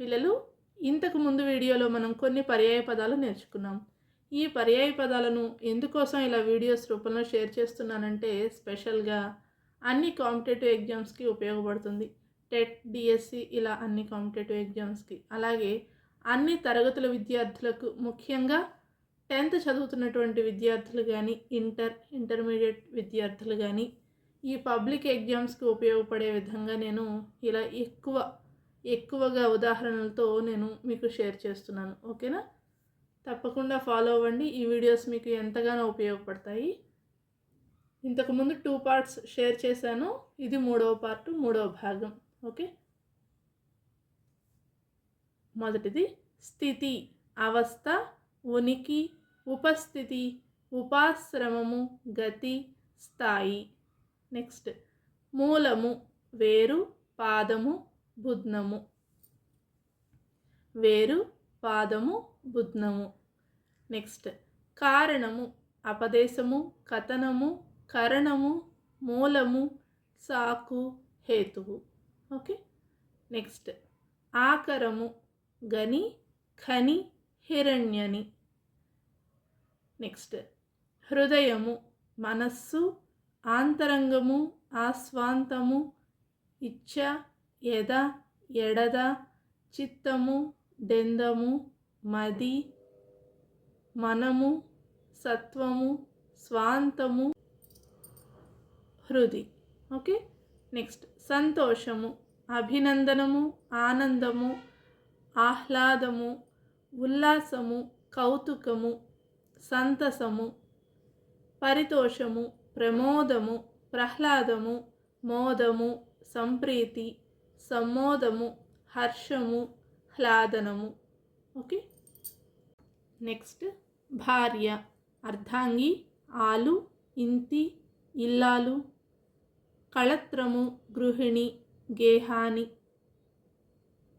పిల్లలు ఇంతకు ముందు వీడియోలో మనం కొన్ని పర్యాయ పదాలు నేర్చుకున్నాం. ఈ పర్యాయ పదాలను ఎందుకోసం ఇలా వీడియోస్ రూపంలో షేర్ చేస్తున్నానంటే స్పెషల్గా అన్ని కాంపిటేటివ్ ఎగ్జామ్స్కి ఉపయోగపడుతుంది. టెట్ డిఎస్సి ఇలా అన్ని కాంపిటేటివ్ ఎగ్జామ్స్కి. అలాగే అన్ని తరగతుల విద్యార్థులకు ముఖ్యంగా టెన్త్ చదువుతున్నటువంటి విద్యార్థులు కానీ ఇంటర్ ఇంటర్మీడియట్ విద్యార్థులు కానీ ఈ పబ్లిక్ ఎగ్జామ్స్కి ఉపయోగపడే విధంగా నేను ఇలా ఎక్కువ ఎక్కువగా ఉదాహరణలతో నేను మీకు షేర్ చేస్తున్నాను ఓకేనా? తప్పకుండా ఫాలో అవ్వండి. ఈ వీడియోస్ మీకు ఎంతగానో ఉపయోగపడతాయి. ఇంతకుముందు టూ పార్ట్స్ షేర్ చేశాను. ఇది మూడవ పార్ట్ మూడవ భాగం ఓకే? మొదటిది స్థితి అవస్థ ఉనికి ఉపస్థితి ఉపాశ్రమము గతి స్థాయి. నెక్స్ట్ మూలము వేరు పాదము బుద్నము. వేరు పాదము బుద్నము. నెక్స్ట్ కారణము అపదేశము కథనము కరణము మూలము సాకు హేతువు. ఓకే? నెక్స్ట్ ఆకరము గని ఖని హిరణ్యని. నెక్స్ట్ హృదయము మనస్సు ఆంతరంగము ఆస్వాంతము ఇచ్చ ఎద ఎడద చిత్తము డెందము మది మనము సత్వము స్వాంతము హృది. ఓకే? నెక్స్ట్ సంతోషము అభినందనము ఆనందము ఆహ్లాదము ఉల్లాసము కౌతుకము సంతసము పరితోషము ప్రమోదము ప్రహ్లాదము మోదము సంప్రీతి. సమ్మోదము హర్షము హ్లాదనము. ఓకే? నెక్స్ట్ భార్య అర్ధాంగి ఆలు ఇంతి ఇల్లాలు కళత్రము గృహిణి గేహాని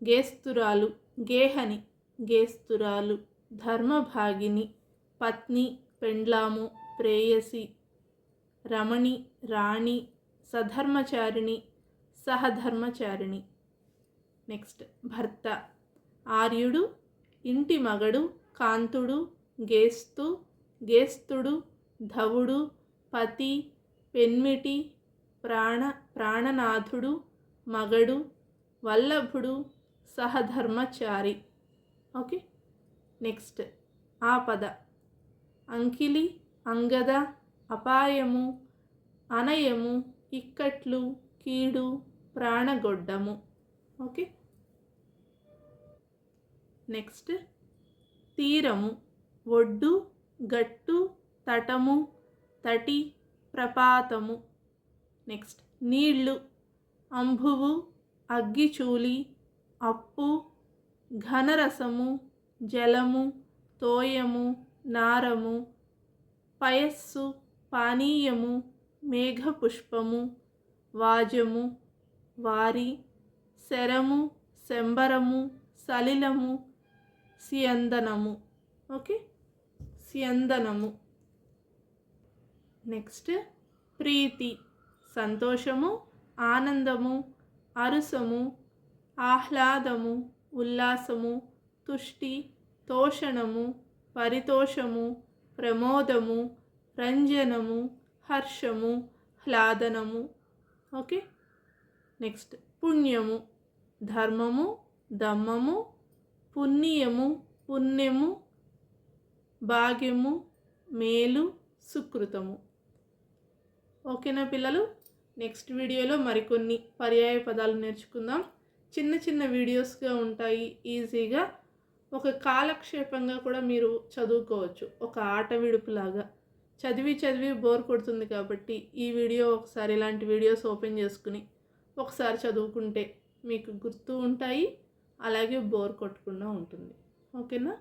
గేస్తురాలు గేహని గేస్తురాలు ధర్మభాగిని పత్ని పెండ్లాము ప్రేయసి రమణి రాణి సధర్మచారిణి సహధర్మచారిణి. నెక్స్ట్ భర్త. ఆర్యుడు ఇంటి మగడు కాంతుడు గేస్తు గేస్తుడు ధవుడు పతి పెన్మిటి ప్రాణ ప్రాణనాథుడు మగడు వల్లభుడు సహధర్మచారి. ఓకే? నెక్స్ట్ ఆపద. అంకిలి అంగద అపాయము అనయము ఇక్కట్లు కీడు ప్రాణగొడ్డము. ఓకే. నెక్స్ట్ తీరము. ఒడ్డు గట్టు తటము తటి ప్రపాతము. నెక్స్ట్ నీళ్ళు అంబువు అగ్గిచూలి అప్పు ఘనరసము జలము తోయము నారము పయస్సు పానీయము మేఘపుష్పము వాజము వారి శరము శంబరము సలిలము సియందనము. ఓకే? సియందనము. నెక్స్ట్ ప్రీతి. సంతోషము ఆనందము అరుసము ఆహ్లాదము ఉల్లాసము తుష్టి తోషణము పరితోషము ప్రమోదము రంజనము హర్షము హ్లాదనము. ఓకే? నెక్స్ట్ పుణ్యము ధర్మము దమ్మము పుణ్యము పుణ్యము భాగ్యము మేలు సుకృతము. ఓకేనా పిల్లలు? నెక్స్ట్ వీడియోలో మరికొన్ని పర్యాయ పదాలు నేర్చుకుందాం. చిన్న చిన్న వీడియోస్గా ఉంటాయి ఈజీగా. ఒక కాలక్షేపంగా కూడా మీరు చదువుకోవచ్చు. ఒక ఆట విడుపులాగా. చదివి చదివి బోర్ కొడుతుంది కాబట్టి ఈ వీడియో ఒకసారి ఇలాంటి వీడియోస్ ఓపెన్ చేసుకుని ఒకసారి చదువుకుంటే మీకు గుర్తు ఉంటాయి అలాగే బోర్ కొట్టకుండా ఉంటుంది. ఓకేనా?